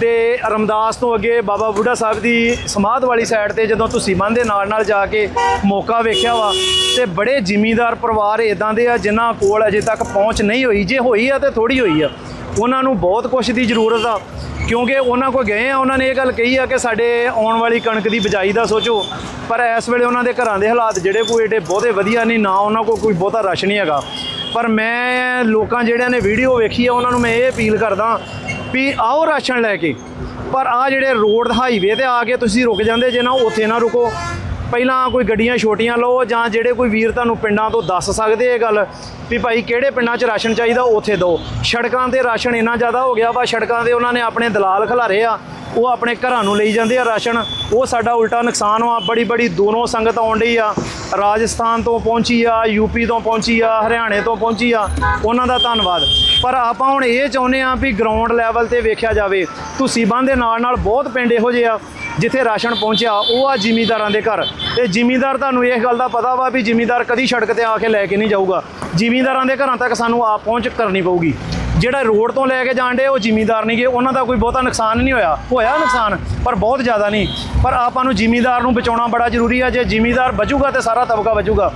ਤੇ ਰਮਦਾਸ ਤੋਂ ਅੱਗੇ ਬਾਬਾ ਬੁੱਢਾ ਸਾਹਿਬ ਦੀ ਸਮਾਧ ਵਾਲੀ ਸਾਈਡ ਤੇ ਜਦੋਂ ਤੁਸੀਂ ਬੰਨ ਦੇ ਨਾਲ ਨਾਲ ਜਾ ਕੇ ਮੌਕਾ ਵੇਖਿਆ ਵਾ, ਤੇ ਬੜੇ ਜ਼ਿਮੀਂਦਾਰ ਪਰਿਵਾਰ ਇਦਾਂ ਦੇ ਆ ਜਿਨ੍ਹਾਂ ਕੋਲ ਅਜੇ ਤੱਕ ਪਹੁੰਚ ਨਹੀਂ ਹੋਈ। ਜੇ ਹੋਈ ਆ ਤੇ ਥੋੜੀ ਹੋਈ ਆ। ਉਹਨਾਂ ਨੂੰ ਬਹੁਤ ਕੁਝ ਦੀ ਜ਼ਰੂਰਤ ਆ, ਕਿਉਂਕਿ ਉਹਨਾਂ ਕੋਲ ਗਏ ਆ, ਉਹਨਾਂ ਨੇ ਇਹ ਗੱਲ ਕਹੀ ਆ ਕਿ ਸਾਡੇ ਆਉਣ ਵਾਲੀ ਕਣਕ ਦੀ ਬਿਜਾਈ ਦਾ ਸੋਚੋ, ਪਰ ਇਸ ਵੇਲੇ ਉਹਨਾਂ ਦੇ ਘਰਾਂ ਦੇ ਹਾਲਾਤ ਜਿਹੜੇ ਕੋਈ ਏਡੇ ਬਹੁਤੇ ਵਧੀਆ ਨਹੀਂ, ਨਾ ਉਹਨਾਂ ਕੋਲ ਕੋਈ ਬਹੁਤਾ ਰਸ਼ ਨਹੀਂ ਹੈਗਾ। ਪਰ ਮੈਂ ਲੋਕਾਂ ਜਿਹੜਿਆਂ ਨੇ ਵੀਡੀਓ ਵੇਖੀ ਆ, ਉਹਨਾਂ ਨੂੰ ਮੈਂ ਇਹ ਅਪੀਲ ਕਰਦਾ ਵੀ ਆਓ ਰਾਸ਼ਨ ਲੈ ਕੇ। ਪਰ ਆ ਜਿਹੜੇ ਰੋਡ ਹਾਈਵੇ ਤੇ ਆ ਕੇ ਤੁਸੀਂ ਰੁਕ ਜਾਂਦੇ ਜੇ ਨਾ, ਉੱਥੇ ਨਾ ਰੁਕੋ। ਪਹਿਲਾਂ ਕੋਈ ਗੱਡੀਆਂ ਛੋਟੀਆਂ ਲਓ ਜਾਂ ਜਿਹੜੇ ਕੋਈ ਵੀਰ ਤੁਹਾਨੂੰ ਪਿੰਡਾਂ ਤੋਂ ਦੱਸ ਸਕਦੇ ਇਹ ਗੱਲ ਵੀ ਭਾਈ ਕਿਹੜੇ ਪਿੰਡਾਂ 'ਚ ਰਾਸ਼ਨ ਚਾਹੀਦਾ, ਉੱਥੇ ਦਿਓ ਸੜਕਾਂ ਤੇ ਰਾਸ਼ਨ ਇੰਨਾ ਜ਼ਿਆਦਾ ਹੋ ਗਿਆ ਵਾ, ਸੜਕਾਂ ਤੇ ਉਹਨਾਂ ਨੇ ਆਪਣੇ ਦਲਾਲ ਖਿਲਾਰੇ ਆ, ਉਹ ਆਪਣੇ ਘਰਾਂ ਨੂੰ ਲਈ ਜਾਂਦੇ ਆ ਰਾਸ਼ਨ। ਉਹ ਸਾਡਾ ਉਲਟਾ ਨੁਕਸਾਨ ਵਾ, ਬੜੀ ਬੜੀ ਦੋਨੋਂ ਸੰਗਤ ਆਉਣ ਡਈ ਆ। ਰਾਜਸਥਾਨ ਤੋਂ ਪਹੁੰਚੀ ਆ ਯੂਪੀ ਤੋਂ ਪਹੁੰਚੀ ਆ, ਹਰਿਆਣੇ ਤੋਂ ਪਹੁੰਚੀ ਆ। ਉਹਨਾਂ ਦਾ ਧੰਨਵਾਦ। ਪਰ ਆਪਾਂ ਹੁਣ ਇਹ ਚਾਹੁੰਦੇ ਆ ਵੀ ਗਰਾਊਂਡ ਲੈਵਲ ਤੇ ਵੇਖਿਆ ਜਾਵੇ ਤੁਸੀਂ ਬੰਦ ਦੇ ਨਾਲ ਨਾਲ ਬਹੁਤ ਪਿੰਡ ਇਹੋ ਜਿਹੇ ਆ, ਜਿੱਥੇ ਰਾਸ਼ਨ ਪਹੁੰਚਿਆ, ਉਹ ਆ ਜ਼ਿਮੀਂਦਾਰਾਂ ਦੇ ਘਰ। ਤੇ ਜ਼ਿਮੀਂਦਾਰ ਤੁਹਾਨੂੰ ਇਸ ਗੱਲ ਦਾ ਪਤਾ ਵਾ ਵੀ ਜ਼ਿਮੀਂਦਾਰ ਕਦੀ ਸੜਕ ਤੇ ਆ ਕੇ ਲੈ ਕੇ ਨਹੀਂ ਜਾਊਗਾ। ਜ਼ਿਮੀਂਦਾਰਾਂ ਦੇ ਘਰਾਂ ਤੱਕ ਸਾਨੂੰ ਆਪ ਪਹੁੰਚ ਕਰਨੀ ਪਊਗੀ। ਜਿਹੜਾ ਰੋਡ ਤੋਂ ਲੈ ਕੇ ਜਾਂਦੇ ਉਹ ਜ਼ਿਮੀਂਦਾਰ ਨਹੀਂਗੇ ਉਹਨਾਂ ਦਾ ਕੋਈ ਬਹੁਤਾ ਨੁਕਸਾਨ ਨਹੀਂ ਹੋਇਆ। ਹੋਇਆ ਨੁਕਸਾਨ, ਪਰ ਬਹੁਤ ਜ਼ਿਆਦਾ ਨਹੀਂ। ਪਰ ਆਪਾਂ ਨੂੰ ਜ਼ਿਮੀਂਦਾਰ ਨੂੰ ਬਚਾਉਣਾ ਬੜਾ ਜ਼ਰੂਰੀ ਆ। ਜੇ ਜ਼ਿਮੀਂਦਾਰ ਬਚੂਗਾ ਤੇ ਸਾਰਾ ਤਬਕਾ ਬਚੂਗਾ।